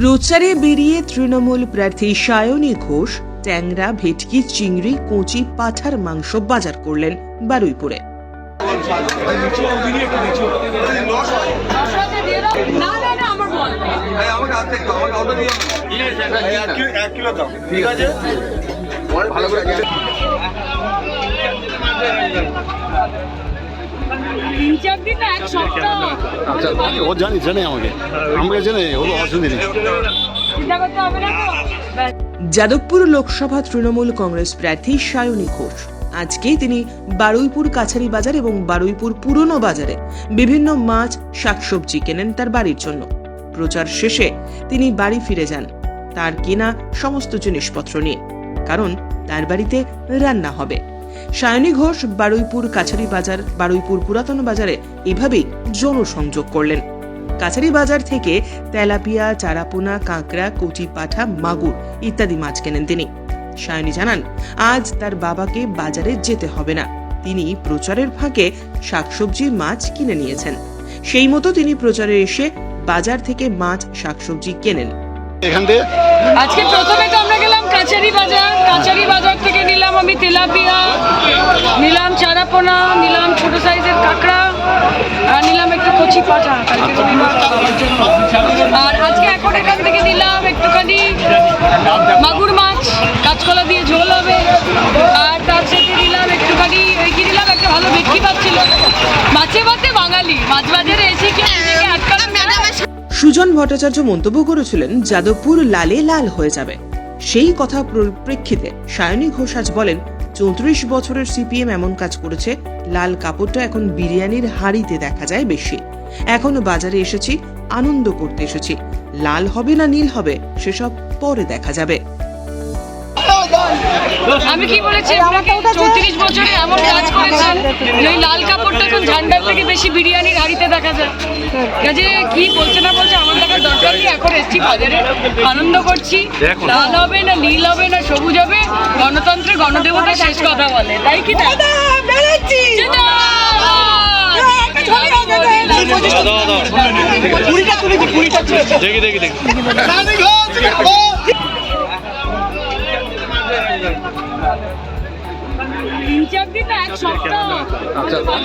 প্রচারে বেরিয়ে তৃণমূল প্রার্থী সায়নী ঘোষ, ট্যাংরা, ভেটকি, চিংড়ি, কচি, পাঠার মাংস বাজার করলেন বারুইপুরে। করে তিন চার দিন এক সপ্তাহ আচ্ছা ও জানি জানে আমাকে। আমাকে জানে ও অসুবিধা নেই। চিন্তা করতে হবে না যাদবপুর লোকসভা তৃণমূল কংগ্রেস প্রার্থী সায়নী ঘোষ। আজকে তিনি বারুইপুর কাছারি বাজার এবং বারুইপুর পুরনো বাজারে বিভিন্ন মাছ শাকসবজি কেনেন তার বাড়ির জন্য। প্রচার শেষে তিনি বাড়ি ফিরে যান তার কেনা সমস্ত জিনিসপত্র নিয়ে। কারণ তার বাড়িতে রান্না হবে। সায়নী ঘোষ বারুইপুর কাছারি বাজার, বারুইপুর পুরাতন বাজারে এভাবেই জনসংযোগ করলেন। কাছারি বাজার থেকে তেলাপিয়া, চারাপোনা, কাঁকড়া, কচি পাঠা, মাগুর ইত্যাদি মাছ কেনেন তিনি। সায়নী জানান, আজ তার বাবাকে বাজারে যেতে হবে না। তিনি প্রচারের ফাঁকে শাকসবজি মাছ কিনে নিয়েছেন। সেই মতো তিনি প্রচারে এসে বাজার থেকে মাছ, শাকসবজি কেনেন। এখান থেকে আজকে প্রথমে তো আমরা গেলাম কাচারি বাজার। কাচারি বাজার থেকে নিলাম আমি তেলাপিয়া, নিলাম চারাপোনা, নিলাম ছোট সাইজের কাঁকড়া, আর নিলাম একটু কচি পাঠা। আর আজকে এখন এখান থেকে নিলাম একটুখানি মাগুর মাছ, কাঁচকলা দিয়ে ঝোল হবে। আর তার সাথে নিলাম একটুখানি, ওই কি নিলাম? একটা ভালো ভেটকি মাছ ছিল। মাছে ভাতে বাঙালি। মাছ বাজারে এসে কি সুজন ভট্টাচার্য মন্তব্য করেছিলেন যাদবপুর লালে লাল হয়ে যাবে। সেই কথা পরিপ্রেক্ষিতে সায়নী ঘোষ আজ বলেন চৌত্রিশ বছরের সিপিএম এমন কাজ করেছে লাল কাপড়টা এখন বিরিয়ানির হাড়িতে দেখা যায় বেশি। এখন বাজারে এসেছি আনন্দ করতে এসেছি। লাল হবে না নীল হবে সেসব পরে দেখা যাবে। আমি কি বলেছি? আপনাকে চৌত্রিশ বছরে ওই লাল কাপড়টা এখন ঝান্ডার থেকে বেশি বিরিয়ানির হাড়িতে দেখা যায়। কাজে কি বলছে না বলছে আমার দেখার দরকার নেই এখন এসছি বাজারে। আনন্দ করছি। লাল হবে না নীল হবে না সবুজ হবে গণতন্ত্রে গণদেবতা শেষ কথা বলে তাই কি না? দেখি দেখি দেখি।